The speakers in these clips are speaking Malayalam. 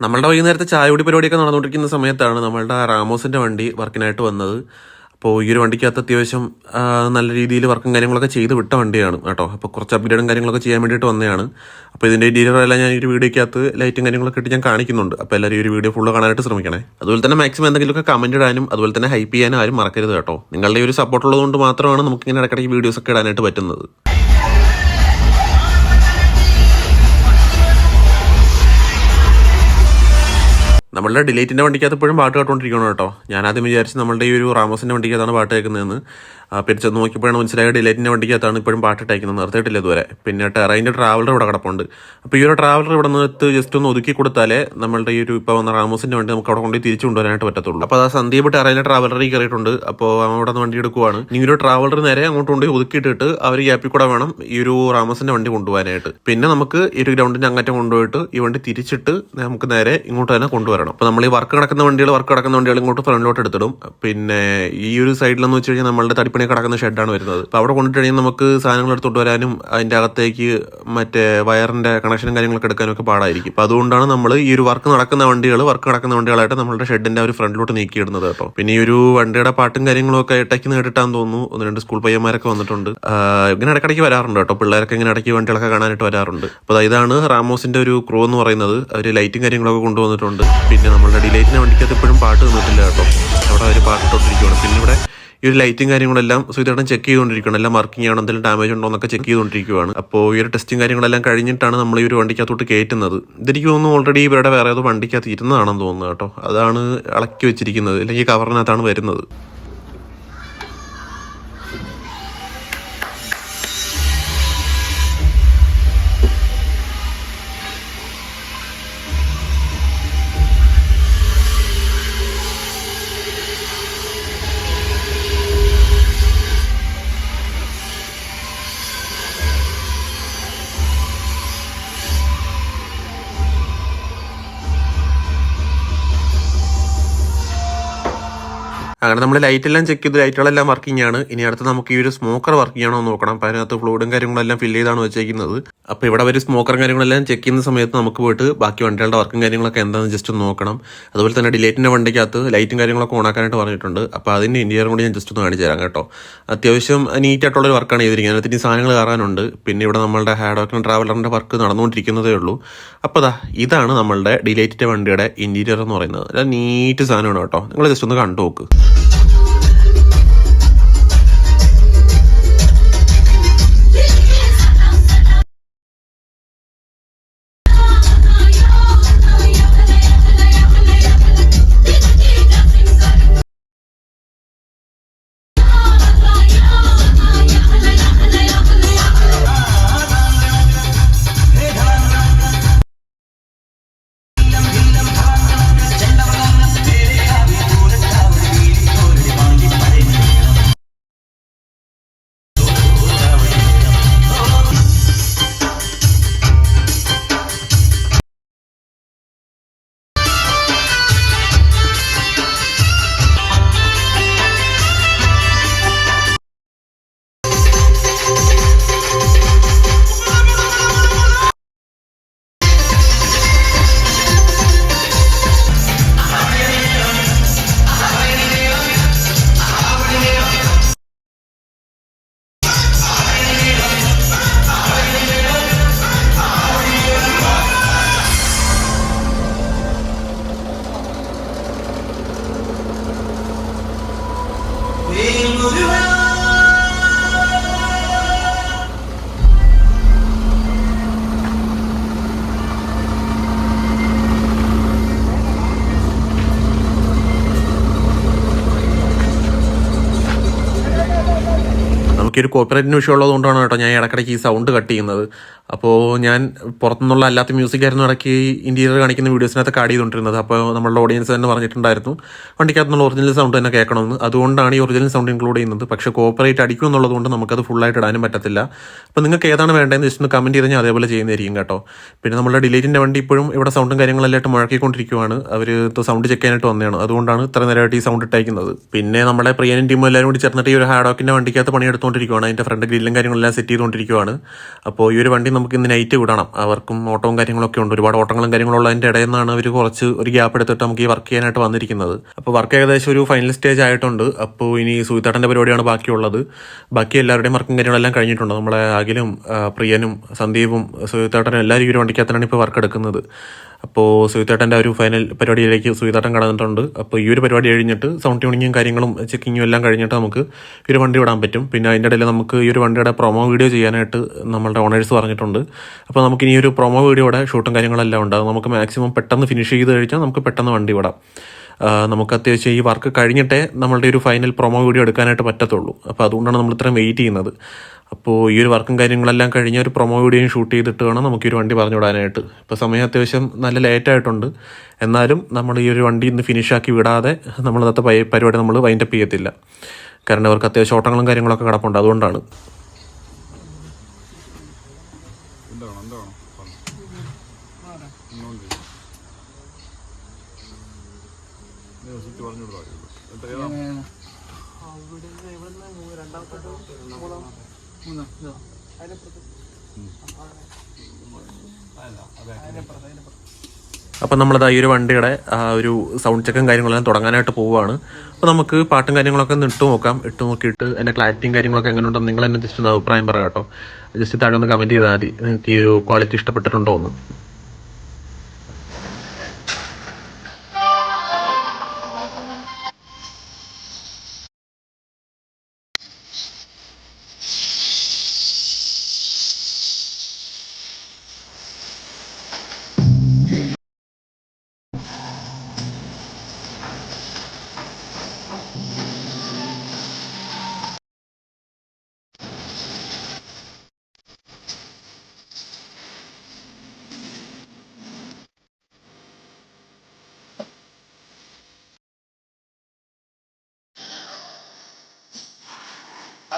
നമ്മളുടെ വൈകുന്നേരത്തെ ചായകുടി പരിപാടിയൊക്കെ നടന്നുകൊണ്ടിരിക്കുന്ന സമയത്താണ് നമ്മളുടെ റാമോസിന്റെ വണ്ടി വർക്കിനായിട്ട് വന്നത്. അപ്പോൾ ഈ ഒരു വണ്ടിക്കകത്ത് അത്യാവശ്യം നല്ല രീതിയിൽ വർക്കും കാര്യങ്ങളൊക്കെ ചെയ്ത് വിട്ട വണ്ടിയാണ് കേട്ടോ. അപ്പോൾ കുറച്ച് അപ്ഗ്രേഡും കാര്യങ്ങളൊക്കെ ചെയ്യാൻ വേണ്ടിയിട്ട് വന്നതാണ്. അപ്പോൾ ഇതിന്റെ ഡീലറെല്ലാം ഞാൻ ഈ ഒരു വീഡിയോക്കകത്ത് ലൈറ്റും കാര്യങ്ങളൊക്കെ ഇട്ട് ഞാൻ കാണിക്കുന്നുണ്ട്. അപ്പോൾ എല്ലാവരും ഈ ഒരു വീഡിയോ ഫുള്ള് കാണാനായിട്ട് ശ്രമിക്കണേ. അതുപോലെ തന്നെ മാക്സിമം എന്തെങ്കിലുമൊക്കെ കമന്റ് ഇടാനും അതുപോലെ തന്നെ ഹൈപ്പ് ചെയ്യാനും ആരും മറക്കരുത് കേട്ടോ. നിങ്ങളുടെ ഈ ഒരു സപ്പോർട്ട് ഉള്ളതുകൊണ്ട് മാത്രമാണ് നമുക്കിങ്ങനെ ഇടയ്ക്കിടയ്ക്ക് വീഡിയോസൊക്കെ ഇടാനായിട്ട് പറ്റുന്നത്. നമ്മളുടെ ഡിലേറ്റിന്റെ വണ്ടിക്കകത്ത് എപ്പോഴും പാട്ട് കേട്ടുകൊണ്ടിരിക്കണം കേട്ടോ. ഞാനാദ്യം വിചാരിച്ച് നമ്മളുടെ ഈ ഒരു റാമോസിന്റെ വണ്ടിക്കകത്താണ് പാട്ട് കേൾക്കുന്നതെന്ന്. പിന്നെ ചെന്ന് നോക്കിയപ്പോഴാണ് മനസ്സിലായ ഡിലേറ്റിന്റെ വണ്ടിക്കകത്താണ് ഇപ്പോഴും പാട്ടിട്ടയക്കുന്നത് നിർത്തിയിട്ടില്ല ഇതുവരെ. പിന്നെ ടെറൈന്റെ ട്രാവലർ ഇവിടെ കിടപ്പുണ്ട്. അപ്പോൾ ഈ ഒരു ട്രാവലർ ഇവിടെ നിന്ന് ജസ്റ്റ് ഒന്ന് ഒതുക്കി കൊടുത്താലേ നമ്മളുടെ ഈ ഒരു ഇപ്പോൾ വന്ന റാമോസിന്റെ വണ്ടി നമുക്ക് അവിടെ കൊണ്ട് തിരിച്ചു കൊണ്ടുവരാനായിട്ട് പറ്റത്തുള്ളൂ. അപ്പോൾ ആ സന്ദീപ് ടെറൈന്റെ ട്രാവലറിൽ കയറിയിട്ടുണ്ട്. അപ്പോൾ അവിടെ നിന്ന് വണ്ടി എടുക്കുവാണ്. ഇനി ഒരു ട്രാവലർ നേരെ അങ്ങോട്ട് കൊണ്ടുപോയി ഒതുക്കിയിട്ടിട്ട് അവർ ഗ്യാപ്പിൽ കൂടെ വേണം ഈ ഒരു റാമോസിന്റെ വണ്ടി കൊണ്ടുപോകാനായിട്ട്. പിന്നെ നമുക്ക് ഈ ഒരു ഗ്രൗണ്ടിന്റെ അങ്ങറ്റം കൊണ്ടുപോയിട്ട് ഈ വണ്ടി തിരിച്ചിട്ട് നമുക്ക് നേരെ ഇങ്ങോട്ട് തന്നെ കൊണ്ടുവരണം. അപ്പോൾ നമ്മൾ ഈ വർക്ക് കിടക്കുന്ന വണ്ടികൾ വർക്ക് കിടക്കുന്ന വണ്ടികൾ ഇങ്ങോട്ട് ഫ്രണ്ടിലോട്ട് എടുത്തിടും. പിന്നെ ഈ ഒരു സൈഡിലെന്ന് വെച്ച് കഴിഞ്ഞാൽ നമ്മളുടെ തടിപ്പണി കിടക്കുന്ന ഷെഡാണ് വരുന്നത്. അപ്പോൾ അവിടെ കൊണ്ടിട്ട് കഴിഞ്ഞാൽ നമുക്ക് സാധനങ്ങൾ എടുത്തോട്ട് വരാനും അതിന്റെ അകത്തേക്ക് മറ്റേ വയറിന്റെ കണക്ഷനും കാര്യങ്ങളൊക്കെ എടുക്കാനും ഒക്കെ പാടായിരിക്കും. അപ്പോൾ അതുകൊണ്ടാണ് നമ്മൾ ഈ ഒരു വർക്ക് നടക്കുന്ന വണ്ടികൾ വർക്ക് നടക്കുന്ന വണ്ടികളായിട്ട് നമ്മളുടെ ഷെഡിന്റെ ഒരു ഫ്രണ്ടിലോട്ട് നീക്കിയിടുന്നത് അപ്പോൾ പിന്നെ ഈ ഒരു വണ്ടിയുടെ പാട്ടും കാര്യങ്ങളൊക്കെ ഇടയ്ക്ക് കേട്ടിട്ടാന്ന് തോന്നുന്നു. ഒന്ന് രണ്ട് സ്കൂൾ പയ്യന്മാരൊക്കെ വന്നിട്ടുണ്ട്. ഇങ്ങനെ ഇടയ്ക്കിടയ്ക്ക് വരാറുണ്ട് കേട്ടോ. പിള്ളേരൊക്കെ ഇങ്ങനെ ഇടയ്ക്ക് വണ്ടികളൊക്കെ കാണാനായിട്ട് വരാറുണ്ട്. അപ്പോൾ ഇതാണ് റാമോസിന്റെ ഒരു ക്രൂ എന്ന് പറയുന്നത്. അവർ ലൈറ്റും കാര്യങ്ങളൊക്കെ കൊണ്ടുവന്നിട്ടുണ്ട്. പിന്നെ നമ്മളുടെ ഡിലൈറ്റിന്റെ വണ്ടിക്കകത്ത് എപ്പോഴും പാട്ട് നിന്നിട്ടില്ല കേട്ടോ. അവിടെ അവർ പാട്ടിട്ടോണ്ടിരിക്കുകയാണ് പിന്നെ ഇവിടെ ഈ ഒരു ലൈറ്റും കാര്യങ്ങളെല്ലാം സുഖമായിട്ടും ചെക്ക് ചെയ്തുകൊണ്ടിരിക്കുകയാണ്. എല്ലാം വർക്കിംഗ് ആണോ എന്തെങ്കിലും ഡാമേജ് ഉണ്ടോ എന്നൊക്കെ ചെക്ക് ചെയ്തുകൊണ്ടിരിക്കുകയാണ്. അപ്പോൾ ഈ ഒരു ടെസ്റ്റും കാര്യങ്ങളെല്ലാം കഴിഞ്ഞിട്ടാണ് നമ്മൾ ഈ ഒരു വണ്ടിക്കകത്തോട്ട് കയറ്റുന്നത്. ഇതെനിക്ക് തോന്നുന്നു ഓൾറെഡി ഇവരുടെ വേറെ ഏതോ വണ്ടിക്കകത്ത് ഇരുന്നതാണെന്ന് തോന്നുന്നു കേട്ടോ. അതാണ് ഇളക്കി വെച്ചിരിക്കുന്നത്. അല്ലെങ്കിൽ കവറിനകത്താണ് വരുന്നത്. അങ്ങനെ നമ്മൾ ലൈറ്റ് എല്ലാം ചെക്ക് ചെയ്ത് ലൈറ്റുകളെല്ലാം വർക്കിംഗ് ആണ്. ഇനി അടുത്ത് നമുക്ക് ഈ ഒരു സ്മോക്കർ വർക്കിംഗ് ആണോ എന്ന് നോക്കണം. അപ്പം അതിനകത്ത് ഫ്ലൂഡും കാര്യങ്ങളെല്ലാം ഫില്ല് ചെയ്താണ് വെച്ചേക്കുന്നത്. അപ്പോൾ ഇവിടെ ഒരു സ്മോക്കറും കാര്യങ്ങളെല്ലാം ചെക്ക് ചെയ്യുന്ന സമയത്ത് നമുക്ക് പോയിട്ട് ബാക്കി വണ്ടികളുടെ വർക്കും കാര്യങ്ങളൊക്കെ എന്താണെന്ന് ജസ്റ്റ് ഒന്ന് നോക്കണം. അതുപോലെ തന്നെ ഡിലേറ്റിന്റെ വണ്ടിക്കകത്ത് ലൈറ്റും കാര്യങ്ങളൊക്കെ ഓണാക്കാനായിട്ട് പറഞ്ഞിട്ടുണ്ട്. അപ്പോൾ അതിന്റെ ഇന്റീരിയർ കൂടി ഞാൻ ജസ്റ്റ് ഒന്ന് കാണിച്ചു തരാം കേട്ടോ. അത്യാവശ്യം നീറ്റ് ആയിട്ടുള്ള ഒരു വർക്കാണ് ചെയ്തിരിക്കുന്നത്. അതിനകത്ത് ഇനി സാധനങ്ങൾ കയറാനുണ്ട്. പിന്നെ ഇവിടെ നമ്മളുടെ ഹാഡോക്കിൻ ട്രാവലറിന്റെ വർക്ക് നടന്നുകൊണ്ടിരിക്കുന്നതേ ഉള്ളൂ. അപ്പോൾ അതാ ഇതാണ് നമ്മളുടെ ഡിലേറ്റിന്റെ വണ്ടിയുടെ ഇന്റീരിയർ എന്ന് പറയുന്നത്. നല്ല നീറ്റ് സാധനമാണ് കേട്ടോ. നിങ്ങൾ ജസ്റ്റ് ഒന്ന് കണ്ടു നോക്ക്. നമുക്കൊരു കോപ്പറേറ്റിന് വിഷയം ഉള്ളതുകൊണ്ടാണ് കേട്ടോ ഞാൻ ഇടയ്ക്കിടയ്ക്ക് ഈ സൗണ്ട് കട്ട് ചെയ്യുന്നത്. അപ്പോൾ ഞാൻ പുറത്തുനിന്നുള്ള അല്ലാത്ത മ്യൂസിക് ആയിരുന്നു ഇടയ്ക്ക് ഇന്റീരിയർ കാണിക്കുന്ന വീഡിയോസിനകത്ത് കാർഡ് ചെയ്തുകൊണ്ടിരുന്നത് അപ്പോൾ നമ്മളുടെ ഓഡിയൻസ് തന്നെ പറഞ്ഞിട്ടുണ്ടായിരുന്നു. വണ്ടിക്കകത്തുനിന്നുള്ള ഒറിജിനൽ സൗണ്ട് തന്നെ കേൾക്കണമെന്ന്. അതുകൊണ്ടാണ് ഈ ഒറിജിനൽ സൗണ്ട് ഇൻക്ലൂഡ് ചെയ്യുന്നത്. പക്ഷേ കോപ്പറേറ്റ് അടിക്കും എന്നുള്ളത് കൊണ്ട് നമുക്കത് ഫുള്ളായിട്ട് ഇടാനും പറ്റത്തില്ല. അപ്പോൾ നിങ്ങൾക്ക് ഏതാണ് വേണ്ടതെന്ന് ജസ്റ്റ് ഒന്ന് കമന്റ് ചെയ്ത് ഞാൻ അതേപോലെ ചെയ്യുന്നതായിരിക്കും കേട്ടോ. പിന്നെ നമ്മുടെ ഡിലേറ്റിന്റെ വണ്ടി ഇപ്പോഴും ഇവിടെ സൗണ്ടും കാര്യങ്ങളെല്ലാം മുഴക്കിക്കൊണ്ടിരിക്കുവാണ്. അവർ സൗണ്ട് ചെക്ക് ചെയ്യാനായിട്ട് വന്നതാണ്. അതുകൊണ്ടാണ് ഇത്ര നേരമായിട്ട് ഈ സൗണ്ട് ഇട്ടയക്കുന്നത് പിന്നെ നമ്മുടെ പ്രിയനും ടീമും എല്ലാവരും കൂടി ചേർന്നിട്ട് ഈ ഒരു ഹാഡോക്കിന്റെ വണ്ടിക്കകത്ത് പണിയെടുത്തുകൊണ്ടിരിക്കുകയാണ് അതിന്റെ ഫ്രണ്ട് ഗ്രില്ലും കാര്യങ്ങളെല്ലാം സെറ്റ് ചെയ്തുകൊണ്ടിരിക്കുകയാണ് അപ്പോൾ ഈ ഒരു വണ്ടി നമുക്ക് ഇന്ന് നൈറ്റ് വിടണം. അവർക്കും ഓട്ടവും കാര്യങ്ങളൊക്കെ ഉണ്ട്. ഒരുപാട് ഓട്ടങ്ങളും കാര്യങ്ങളും ഉള്ളതിന്റെ ഇടയിൽ നിന്നാണ് അവർ കുറച്ച് ഒരു ഗ്യാപ്പ് എടുത്തിട്ട് നമുക്ക് ഈ വർക്ക് ചെയ്യാനായിട്ട് വന്നിരിക്കുന്നത്. അപ്പോൾ വർക്ക് ഏകദേശം ഒരു ഫൈനൽ സ്റ്റേജ് ആയിട്ടുണ്ട്. അപ്പോൾ ഇനി സൂയിത്താട്ടന്റെ പരിപാടിയാണ് ബാക്കിയുള്ളത്. ബാക്കി എല്ലാവരുടെയും വർക്കും കാര്യങ്ങളെല്ലാം കഴിഞ്ഞിട്ടുണ്ട്. നമ്മളെ അഖിലും പ്രിയനും സന്ദീപും സൂയിത്താട്ടനും എല്ലാവരും ഈ ഒരു വണ്ടിക്കകത്താണ് ഇപ്പോൾ വർക്ക് എടുക്കുന്നത്. അപ്പോൾ സുഹിത്താട്ടന്റെ ഒരു ഫൈനൽ പരിപാടിയിലേക്ക് സുഹിത്താട്ടൻ കടന്നിട്ടുണ്ട്. അപ്പോൾ ഈ ഒരു പരിപാടി കഴിഞ്ഞിട്ട് സൗണ്ട് ട്യൂണിങ്ങും കാര്യങ്ങളും ചെക്കിങ്ങും എല്ലാം കഴിഞ്ഞിട്ട് നമുക്ക് ഈ ഒരു വണ്ടി വിടാൻ പറ്റും. പിന്നെ അതിന്റെ ഇടയിൽ നമുക്ക് ഈ ഒരു വണ്ടിയുടെ പ്രൊമോ വീഡിയോ ചെയ്യാനായിട്ട് നമ്മളുടെ ഓണേഴ്സ് പറഞ്ഞിട്ടുണ്ട്. അപ്പോൾ നമുക്ക് ഇനി ഒരു പ്രൊമോ വീഡിയോയുടെ ഷൂട്ടും കാര്യങ്ങളെല്ലാം ഉണ്ട്. അത് നമുക്ക് മാക്സിമം പെട്ടെന്ന് ഫിനിഷ് ചെയ്ത് കഴിഞ്ഞാൽ നമുക്ക് പെട്ടെന്ന് വണ്ടി വിടാം. നമുക്ക് അത്യാവശ്യം ഈ വർക്ക് കഴിഞ്ഞിട്ടേ നമ്മളുടെ ഒരു ഫൈനൽ പ്രൊമോ വീഡിയോ എടുക്കാനായിട്ട് പറ്റത്തുള്ളൂ. അപ്പോൾ അതുകൊണ്ടാണ് നമ്മൾ ഇത്രയും വെയിറ്റ് ചെയ്യുന്നത്. അപ്പോൾ ഈ ഒരു വർക്കും കാര്യങ്ങളെല്ലാം കഴിഞ്ഞ് ഒരു പ്രൊമോ വീഡിയോയും ഷൂട്ട് ചെയ്തിട്ട് വേണം നമുക്ക് ഈ ഒരു വണ്ടി പറഞ്ഞു വിടാനായിട്ട് ഇപ്പോൾ സമയം അത്യാവശ്യം നല്ല ലേറ്റ് ആയിട്ടുണ്ട്. എന്നാലും നമ്മൾ ഈ ഒരു വണ്ടി ഇന്ന് ഫിനിഷാക്കി വിടാതെ നമ്മൾ ഇന്നത്തെ പരിപാടി നമ്മൾ വൈൻഡപ്പ് ചെയ്യത്തില്ല. കാരണം അവർക്ക് അത്യാവശ്യം ഓട്ടങ്ങളും കാര്യങ്ങളൊക്കെ കിടപ്പുണ്ട്. അതുകൊണ്ടാണ്. പറഞ്ഞു. വിടാം എത്ര ഏതാ അപ്പം നമ്മളത് ഈ ഒരു വണ്ടിയുടെ ആ ഒരു സൗണ്ട് ചെക്കും കാര്യങ്ങളെല്ലാം തുടങ്ങാനായിട്ട് പോവുകയാണ്. അപ്പോൾ നമുക്ക് പാട്ടും കാര്യങ്ങളൊക്കെ ഒന്ന് ഇട്ട് നോക്കാം. ഇട്ട് നോക്കിയിട്ട് എന്റെ ക്ലാരിറ്റിയും കാര്യങ്ങളൊക്കെ എങ്ങനെ ഉണ്ടോ നിങ്ങൾ എന്നെ ജസ്റ്റ് ഒന്ന് അഭിപ്രായം പറയാം കേട്ടോ. ജസ്റ്റ് താഴെ ഒന്ന് കമന്റ് ചെയ്താൽ മതി. നിങ്ങൾക്ക് ഈ ഒരു ക്വാളിറ്റി ഇഷ്ടപ്പെട്ടിട്ടുണ്ടോ എന്ന്.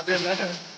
been better.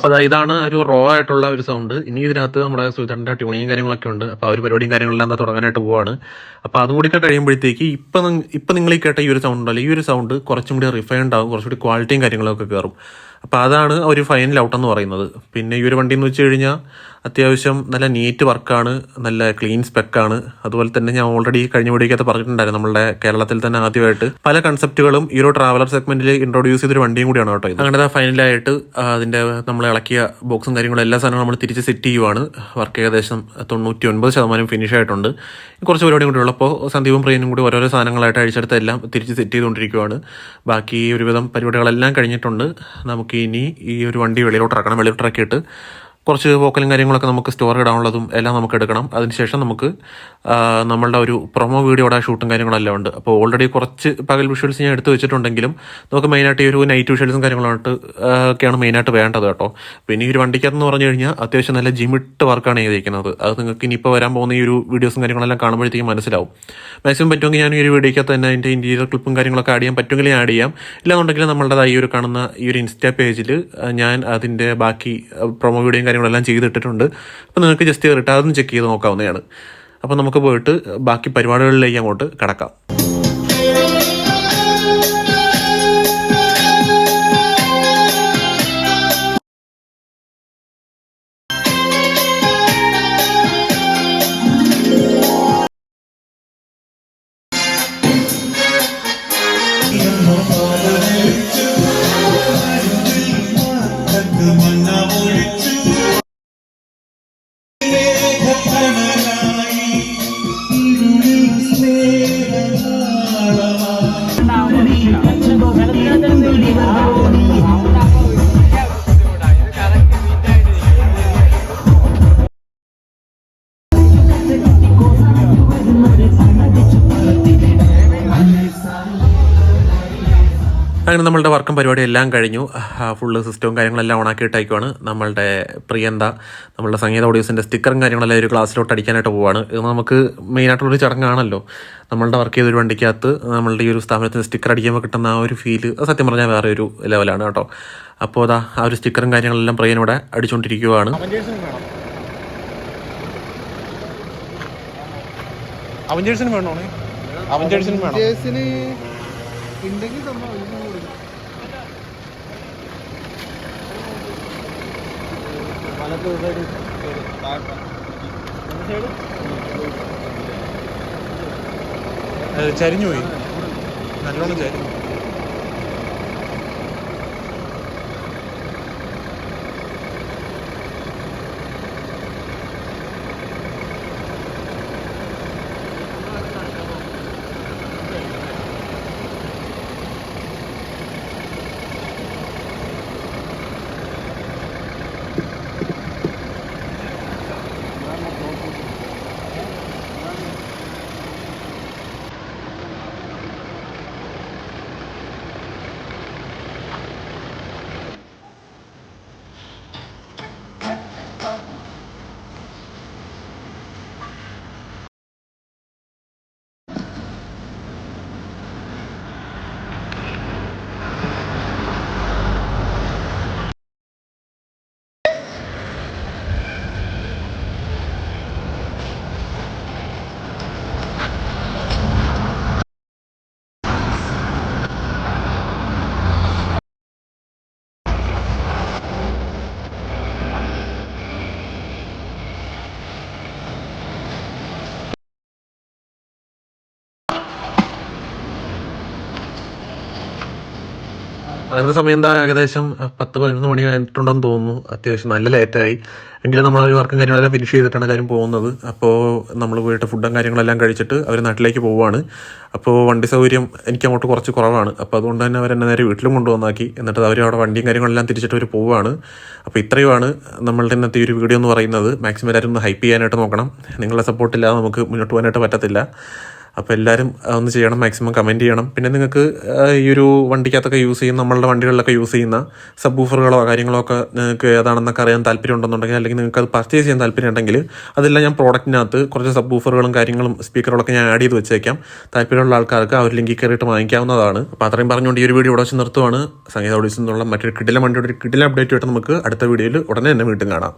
അപ്പോൾ ഇതാണ് ഒരു റോ ആയിട്ടുള്ള ഒരു സൗണ്ട് ഇനി ഇതിനകത്ത് നമ്മുടെ സുധറിന്റെ ട്യൂണിങ് കാര്യങ്ങളൊക്കെ ഉണ്ട്. അപ്പോൾ ആ ഒരു പരിപാടിയും കാര്യങ്ങളെല്ലാം എന്താ തുടങ്ങാനായിട്ട് പോവാണ്. അപ്പോൾ അതും കൂടി കഴിയുമ്പോഴത്തേക്ക് ഇപ്പൊ ഇപ്പം നിങ്ങൾ ഈ കേട്ട ഈ ഒരു സൗണ്ട് ഉണ്ടല്ലോ ഈ ഒരു സൗണ്ട് കുറച്ചും കൂടി റിഫൈൻഡ് ആകും കുറച്ചുകൂടി ക്വാളിറ്റിയും കാര്യങ്ങളൊക്കെ കയറും അപ്പോൾ അതാണ് ഒരു ഫൈനൽ ഔട്ട് എന്ന് പറയുന്നത്. പിന്നെ ഈ ഒരു വണ്ടി എന്ന് വെച്ച് കഴിഞ്ഞാൽ അത്യാവശ്യം നല്ല നീറ്റ് വർക്കാണ് നല്ല ക്ലീൻ സ്പെക്കാണ് അതുപോലെ തന്നെ ഞാൻ ഓൾറെഡി കഴിഞ്ഞ വീഡിയോക്കകത്ത് പറഞ്ഞിട്ടുണ്ടായിരുന്നു നമ്മുടെ കേരളത്തിൽ തന്നെ ആദ്യമായിട്ട് പല കൺസെപ്റ്റുകളും ഈ ഒരു ട്രാവലർ സെഗ്മെന്റിൽ ഇൻട്രോഡ്യൂസ് ചെയ്തൊരു വണ്ടിയും കൂടിയാണ് കേട്ടോ അങ്ങനെ ഫൈനലായിട്ട് അതിന്റെ നമ്മൾ ഇളക്കിയ ബോക്സും കാര്യങ്ങളും എല്ലാ സാധനങ്ങളും നമ്മൾ തിരിച്ച് സെറ്റ് ചെയ്യുവാണ്. വർക്ക് ഏകദേശം തൊണ്ണൂറ്റി ഒൻപത് ശതമാനം ഫിനിഷ് ആയിട്ടുണ്ട്. കുറച്ച് പരിപാടിയും കൂടി ഉള്ളപ്പോൾ സന്ദീപും പ്രിയനും കൂടി ഓരോരോ സാധനങ്ങളായിട്ട് അഴിച്ചെടുത്ത് എല്ലാം തിരിച്ച് സെറ്റ് ചെയ്തുകൊണ്ടിരിക്കുവാണ്. ബാക്കി ഒരുവിധം പരിപാടികളെല്ലാം കഴിഞ്ഞിട്ടുണ്ട്. നമുക്ക് ഇനി ഈ ഒരു വണ്ടി വെളിയിലോട്ട് ഇറക്കണം വെളിയിലോട്ട് ഇറക്കിയിട്ട് കുറച്ച് വോക്കലും കാര്യങ്ങളൊക്കെ നമുക്ക് സ്റ്റോർ ഇടാനുള്ളതും എല്ലാം നമുക്ക് എടുക്കണം. അതിനുശേഷം നമുക്ക് നമ്മളുടെ ഒരു പ്രൊമോ വീഡിയോയുടെ ഷൂട്ടും കാര്യങ്ങളെല്ലാം ഉണ്ട്. അപ്പോൾ ഓൾറെഡി കുറച്ച് പകൽ വിഷ്വൽസ് ഞാൻ എടുത്തു വെച്ചിട്ടുണ്ടെങ്കിലും നമുക്ക് മെയിനായിട്ട് ഈ ഒരു നൈറ്റ് വിഷ്വൽസും കാര്യങ്ങളായിട്ട് ഒക്കെയാണ് മെയിനായിട്ട് വേണ്ടത് കേട്ടോ. പിന്നെ ഈ ഒരു വണ്ടിക്കകത്തെന്ന് പറഞ്ഞു കഴിഞ്ഞാൽ അത്യാവശ്യം നല്ല ജിമിട്ട് വർക്കാണ് ചെയ്തിരിക്കുന്നത്. അത് നിങ്ങൾക്ക് ഇനിയിപ്പോൾ വരാൻ പോകുന്ന ഈ ഒരു വീഡിയോസും കാര്യങ്ങളെല്ലാം കാണുമ്പോഴത്തേക്കും മനസ്സിലാവും. മാക്സിമം പറ്റുമെങ്കിൽ ഞാൻ ഈ ഒരു വീഡിയോക്കകത്ത് തന്നെ അതിന്റെ ഇന്റീരിയർ ക്ലിപ്പും കാര്യങ്ങളൊക്കെ ആഡ് ചെയ്യാൻ പറ്റുമെങ്കിൽ ആഡ് ചെയ്യാം. ഇല്ലാന്നുണ്ടെങ്കിൽ നമ്മളുടെ ഈ ഒരു കാണുന്ന ഈ ഒരു ഇൻസ്റ്റാ പേജിൽ ഞാൻ അതിന്റെ ബാക്കി പ്രൊമോ വീഡിയോയും കാര്യങ്ങളെല്ലാം ചെയ്തിട്ടിട്ടുണ്ട്. അപ്പോൾ നിങ്ങൾക്ക് ജസ്റ്റ് റിട്ടയർന്ന് ചെക്ക് ചെയ്ത് നോക്കാവുന്നതാണ്. അപ്പോൾ നമുക്ക് പോയിട്ട് ബാക്കി പരിപാടികളിലേക്ക് അങ്ങോട്ട് കടക്കാം. അങ്ങനെ നമ്മളുടെ വർക്കും പരിപാടി എല്ലാം കഴിഞ്ഞു. ഫുള്ള് സിസ്റ്റവും കാര്യങ്ങളെല്ലാം ഓണാക്കി ഇട്ടേക്കുവാണ്. നമ്മളുടെ പ്രിയന്ത നമ്മളുടെ സംഗീത ഓഡിയോസിന്റെ സ്റ്റിക്കറും കാര്യങ്ങളെല്ലാം ഒരു ക്ലാസ്സിലോട്ട് അടിക്കാനായിട്ട് പോവാണ്. ഇത് നമുക്ക് മെയിനായിട്ടുള്ളൊരു ചടങ്ങാണല്ലോ. നമ്മളുടെ വർക്ക് ചെയ്തൊരു വണ്ടിക്കകത്ത് നമ്മളുടെ ഈ ഒരു സ്ഥാപനത്തിന് സ്റ്റിക്കർ അടിക്കുമ്പോൾ കിട്ടുന്ന ആ ഒരു ഫീൽ സത്യം പറഞ്ഞാൽ വേറെ ഒരു ലെവലാണ് കേട്ടോ. അപ്പോൾ അതാ ആ ഒരു സ്റ്റിക്കറും കാര്യങ്ങളെല്ലാം പ്രിയനോടെ അടിച്ചുകൊണ്ടിരിക്കുകയാണ് അവഞ്ചേഴ്സിനും വേണോ? അവഞ്ചേഴ്സിനും വേണോ ഉണ്ടെങ്കിൽ തന്നോ ഇതിന് കൊടുക്കും. ചരിഞ്ഞു പോയി. നല്ലോണം ചരിഞ്ഞു അതിന്റെ സമയം എന്താ? ഏകദേശം പത്ത് പതിനൊന്ന് മണി കഴിഞ്ഞിട്ടുണ്ടെന്ന് തോന്നുന്നു. അത്യാവശ്യം നല്ല ലേറ്റായി എങ്കിലും നമ്മൾ ഒരു വർക്കും കാര്യങ്ങളെല്ലാം ഫിനിഷ് ചെയ്തിട്ടാണ് എല്ലാവരും പോകുന്നത്. അപ്പോൾ നമ്മൾ പോയിട്ട് ഫുഡും കാര്യങ്ങളെല്ലാം കഴിച്ചിട്ട് അവർ നാട്ടിലേക്ക് പോവുകയാണ്. അപ്പോൾ വണ്ടി സൗകര്യം എനിക്ക് അങ്ങോട്ട് കുറച്ച് കുറവാണ്. അപ്പോൾ അതുകൊണ്ട് തന്നെ അവർ എന്നെ നേരെ വീട്ടിലും കൊണ്ടുവന്നാക്കി. എന്നിട്ട് അവർ അവിടെ വണ്ടിയും കാര്യങ്ങളെല്ലാം തിരിച്ചിട്ട് അവർ പോവുകയാണ്. അപ്പോൾ ഇത്രയുമാണ് നമ്മളുടെ ഇന്നത്തെ ഒരു വീഡിയോ എന്ന് പറയുന്നത്. മാക്സിമം എല്ലാവരും ഒന്ന് ഹൈപ്പ് ചെയ്യാനായിട്ട് നോക്കണം. നിങ്ങളുടെ സപ്പോർട്ടില്ലാതെ നമുക്ക് മുന്നോട്ട് പോകാനായിട്ട് പറ്റത്തില്ല. അപ്പോൾ എല്ലാവരും ഒന്ന് ചെയ്യണം മാക്സിമം കമന്റ് ചെയ്യണം. പിന്നെ നിങ്ങൾക്ക് ഈ ഒരു വണ്ടിക്കകത്തൊക്കെ യൂസ് ചെയ്യുന്ന നമ്മളുടെ വണ്ടികളിലൊക്കെ യൂസ് ചെയ്യുന്ന സബ് ബൂഫറുകളോ കാര്യങ്ങളോ ഒക്കെ നിങ്ങൾക്ക് ഏതാണെന്നൊക്കെ അറിയാൻ താല്പര്യം ഉണ്ടെന്നുണ്ടെങ്കിൽ അല്ലെങ്കിൽ നിങ്ങൾക്ക് അത് പർച്ചേസ് ചെയ്യാൻ താല്പര്യം ഉണ്ടെങ്കിൽ അതെല്ലാം ഞാൻ പ്രോഡക്റ്റിനകത്ത് കുറച്ച് സബ് ബൂഫറുകളും കാര്യങ്ങളും സ്പീക്കറുകളൊക്കെ ഞാൻ ആഡ് ചെയ്ത് വെച്ചേക്കാം. താല്പര്യമുള്ള ആൾക്കാർക്ക് ആ ഒരു ലിങ്കിൽ കയറിയിട്ട് വാങ്ങിക്കാവുന്നതാണ്. അപ്പോൾ അത്രയും പറഞ്ഞുകൊണ്ട് ഈ ഒരു വീഡിയോ ഇവിടെ വെച്ച് നിർത്തുവാണ്. സംഗീത ഓഡീസിൽ നിന്നുള്ള മറ്റൊരു കിടിലം വണ്ടിയുടെ ഒരു കിടിലം അപ്ഡേറ്റ് ആയിട്ട് നമുക്ക് അടുത്ത വീഡിയോയിൽ ഉടനെ തന്നെ വീണ്ടും കാണാം.